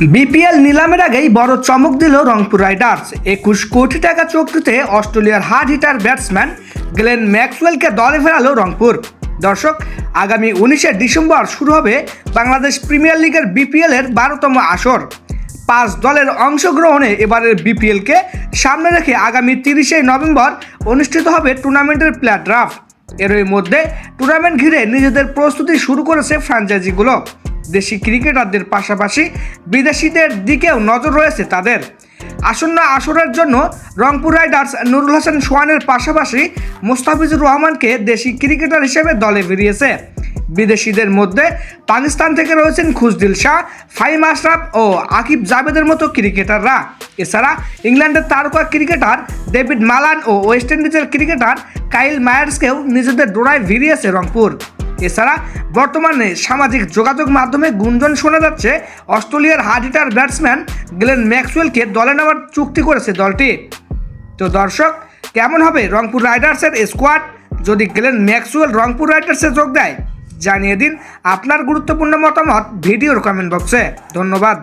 BPL নিলামের আগেই বড় চমক দিল রংপুর রাইডার্স। একুশ কোটি টাকা চুক্তিতে অস্ট্রেলিয়ার হার্ড হিটার ব্যাটসম্যান গ্লেন ম্যাক্সওয়েলকে দলে ফেরালো রংপুর। দর্শক, আগামী উনিশে ডিসেম্বর শুরু হবে বাংলাদেশ প্রিমিয়ার লিগের বিপিএল এর বারোতম আসর। পাঁচ দলের অংশগ্রহণে এবারের বিপিএলকে সামনে রেখে আগামী তিরিশে নভেম্বর অনুষ্ঠিত হবে টুর্নামেন্টের প্লেয়ার ড্রাফট। এরই মধ্যে টুর্নামেন্ট ঘিরে নিজেদের প্রস্তুতি শুরু করেছে ফ্র্যাঞ্চাইজিগুলো। দেশি ক্রিকেটারদের পাশাপাশি বিদেশিদের দিকেও নজর রয়েছে তাদের। আসন্ন আসরের জন্য রংপুর রাইডার্স নুরুল হাসান সোহানের পাশাপাশি মোস্তাফিজুর রহমানকে দেশি ক্রিকেটার হিসেবে দলে ফিরিয়েছে বিদেশিদের মধ্যে পাকিস্তান থেকে রয়েছেন খুশদিল শাহ ফাইম আশরাফ ও আকিব জাভেদের মতো ক্রিকেটাররা। এছাড়া ইংল্যান্ডের তারকা ক্রিকেটার ডেভিড মালান ও ওয়েস্ট ইন্ডিজের ক্রিকেটার কাইল মায়ার্সকেও নিজেদের ডোরায় ভিড়িয়েছে রংপুর। এছাড়া বর্তমানে সামাজিক যোগাযোগ মাধ্যমে গুঞ্জন শোনা যাচ্ছে, অস্ট্রেলিয়ার হার্ড হিটার ব্যাটসম্যান গ্লেন ম্যাক্সওয়েলকে দলে নেওয়ার চুক্তি করেছে দলটি। তো দর্শক, কেমন হবে রংপুর রাইডার্সের স্কোয়াড? যদি গ্লেন ম্যাক্সুয়েল রংপুর রাইডার্সে যোগ দেয়, জানিয়ে দিন আপনার গুরুত্বপূর্ণ মতামত ভিডিওর কমেন্ট বক্সে। ধন্যবাদ।